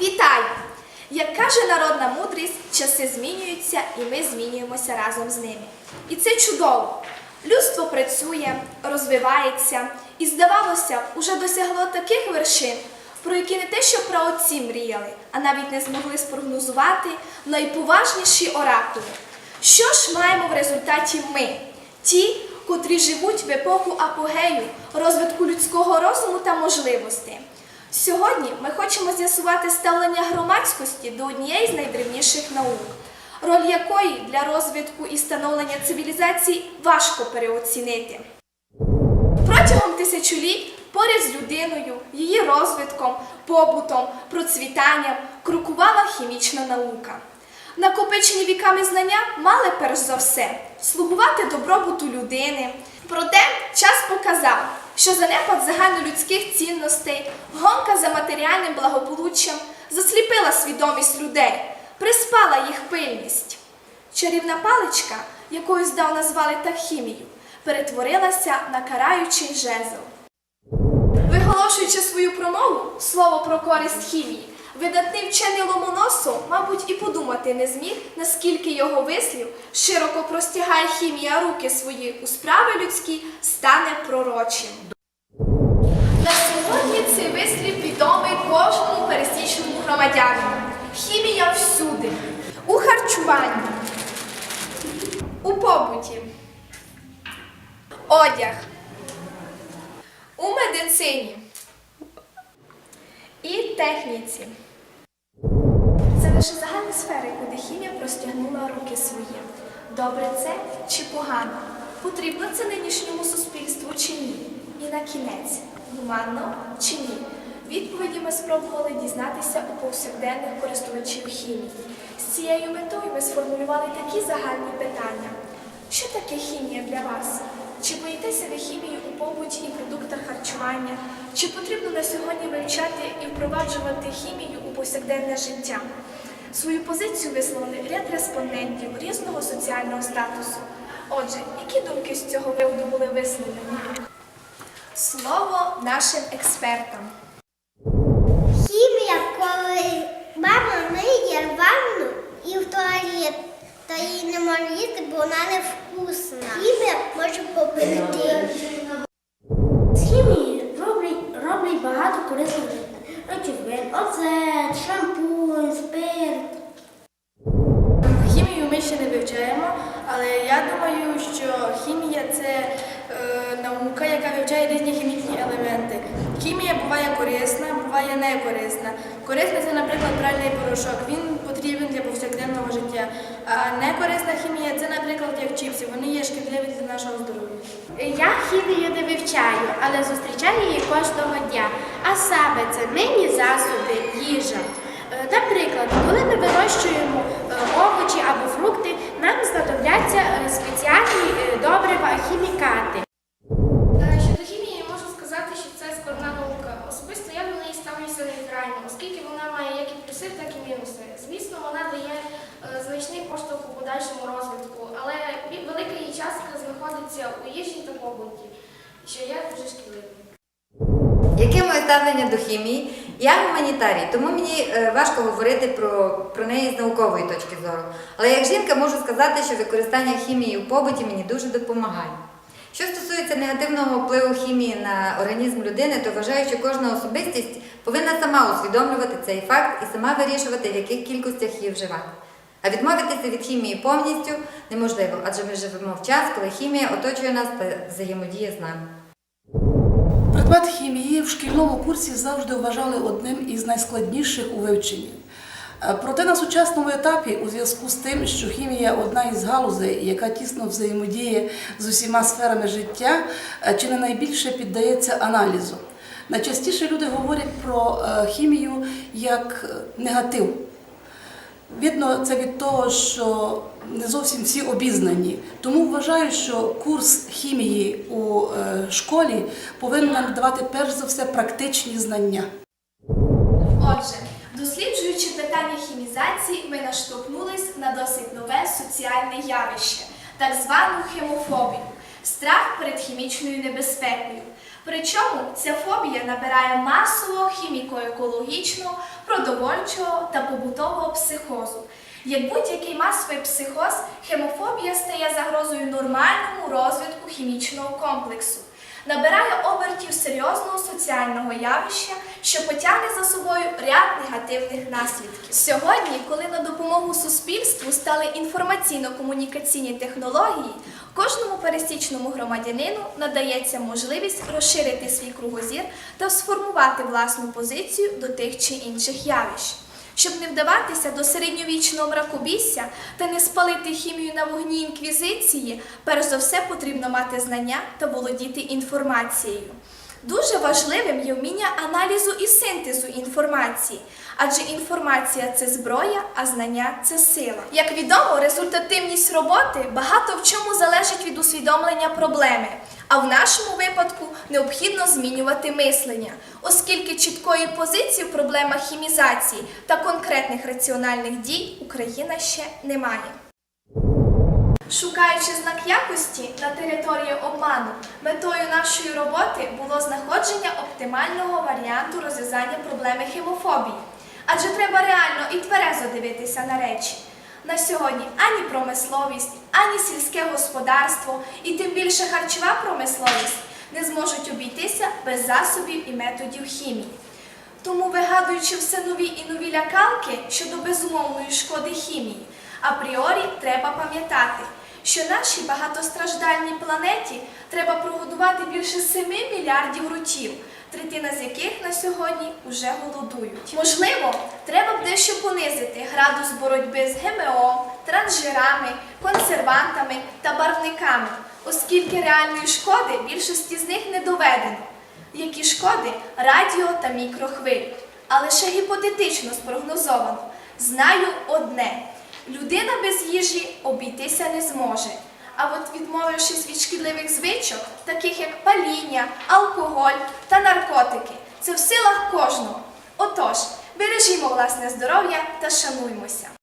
Вітаю! Як каже народна мудрість, часи змінюються і ми змінюємося разом з ними. І це чудово. Людство працює, розвивається і, здавалося, уже досягло таких вершин, про які не те, що праотці мріяли, а навіть не змогли спрогнозувати найповажніші оракули. Що ж маємо в результаті ми, ті, котрі живуть в епоху апогею, розвитку людського розуму та можливостей? Сьогодні ми хочемо з'ясувати ставлення громадськості до однієї з найдревніших наук, роль якої для розвитку і становлення цивілізацій важко переоцінити. Протягом тисячоліть поряд з людиною, її розвитком, побутом, процвітанням крокувала хімічна наука. Накопичені віками знання мали перш за все слугувати добробуту людини. Проте час показав, що занепад загальнолюдських цінностей, гонка за матеріальним благополуччям засліпила свідомість людей, приспала їх пильність. Чарівна паличка, якою здавна звали так хімію, перетворилася на караючий жезл. Виголошуючи свою промову, слово про користь хімії, видатний вчений Ломоносов, мабуть, і подумати не зміг, наскільки його вислів широко простягає хімія руки свої у справи людські, стане пророчим. На сьогодні цей вислів відомий кожному пересічному громадянину. Хімія всюди, у харчуванні, у побуті, одяг, у медицині і техніці. Це лише загальні сфери, куди хімія простягнула руки свої. Добре це чи погано? Потрібно це нинішньому суспільству чи ні? І на кінець, гуманно чи ні? Відповіді ми спробували дізнатися у повсякденних користувачів хімії. З цією метою ми сформулювали такі загальні питання. Що таке хімія для вас? Чи боїтеся ви хімії у побуті і продуктах харчування? Чи потрібно на сьогодні вивчати і впроваджувати хімію у повсякденне життя? Свою позицію висловили ряд респондентів різного соціального статусу. Отже, які думки з цього приводу були висловлені? Слово нашим експертам. Хімія, коли мама миє рвану і в туалет, то її не можна їсти, бо вона не вкусна. Хімія може побити. З хімії роблять, роблять багато корисних речовин. Оцет, шампунь, спирт. Хімію ми ще не вивчаємо, але я думаю, що хімія це наука, яка вивчає різні хімічні елементи. Хімія буває корисна, буває не корисна. Це, наприклад, пральний порошок. Він потрібен для повсякденного життя. А некорисна хімія це, наприклад, як чіпси. Вони є шкідливі для нашого здоров'я. Я хімію не вивчаю, але зустрічаю її кожного дня. А саме це мийні засоби, їжа. Е, Наприклад, коли ми вирощуємо е, овочі або фрукти, нам знадобляться е, спеціальні добрива, хімікати. Е, Щодо хімії можу сказати, що це складна наука. Особисто я до неї ставлюся нейтрально, оскільки вона має як і плюси, так і мінуси. Звісно, вона дає е, значний поштовх у подальшому розвитку, але велика її частка знаходиться у їжі та побуті, що є дуже шкідливим. Яке моє ставлення до хімії? Я гуманітарій, тому мені е, важко говорити про, про неї з наукової точки зору. Але як жінка можу сказати, що використання хімії у побуті мені дуже допомагає. Що стосується негативного впливу хімії на організм людини, то вважаю, що кожна особистість повинна сама усвідомлювати цей факт і сама вирішувати, в яких кількостях її вживати. А відмовитися від хімії повністю неможливо, адже ми живемо в час, коли хімія оточує нас та взаємодіє з нами. Предмет хімії в шкільному курсі завжди вважали одним із найскладніших у вивченні. Е, Проте на сучасному етапі, у зв'язку з тим, що хімія одна із галузей, яка тісно взаємодіє з усіма сферами життя, е, чи не найбільше піддається аналізу. Найчастіше люди говорять про е, хімію як негатив. Видно це від того, що не зовсім всі обізнані. Тому вважаю, що курс хімії у е, школі повинен надавати перш за все практичні знання. Отже, досліджуючи питання хімізації, ми наштовхнулись на досить нове соціальне явище, так звану хемофобію страх перед хімічною небезпекою. Причому ця фобія набирає масового хіміко-екологічного, продовольчого та побутового психозу. Як будь-який масовий психоз, хемофобія стає загрозою нормальному розвитку хімічного комплексу, набирає обертів серйозного соціального явища, що потягне за собою ряд негативних наслідків. Сьогодні, коли на допомогу суспільству стали інформаційно-комунікаційні технології, кожному пересічному громадянину надається можливість розширити свій кругозір та сформувати власну позицію до тих чи інших явищ. Щоб не вдаватися до середньовічного мракобісся та не спалити хімію на вогні інквізиції, перш за все потрібно мати знання та володіти інформацією. Дуже важливим є вміння аналізу і синтезу інформації, адже інформація це зброя, а знання це сила. Як відомо, результативність роботи багато в чому залежить від усвідомлення проблеми. А в нашому випадку необхідно змінювати мислення, оскільки чіткої позиції в проблемах хімізації та конкретних раціональних дій Україна ще не має. Шукаючи знак якості на території обману, метою нашої роботи було знаходження оптимального варіанту розв'язання проблеми хемофобії. Адже треба реально і тверезо дивитися на речі. На сьогодні ані промисловість, ані сільське господарство і тим більше харчова промисловість не зможуть обійтися без засобів і методів хімії. Тому, вигадуючи все нові і нові лякалки щодо безумовної шкоди хімії, апріорі треба пам'ятати, що нашій багатостраждальній планеті треба прогодувати більше 7 мільярдів рутів, третина з яких на сьогодні уже голодують. Можливо, треба б дещо понизити градус боротьби з ГМО, трансжирами, консервантами та барвниками, оскільки реальної шкоди більшості з них не доведено які шкоди радіо та мікрохвиль. А лише гіпотетично спрогнозовано. Знаю одне: людина без їжі обійтися не зможе. А от відмовившись від шкідливих звичок, таких як паління, алкоголь та наркотики, це в силах кожного. Отож, бережімо власне здоров'я та шануймося.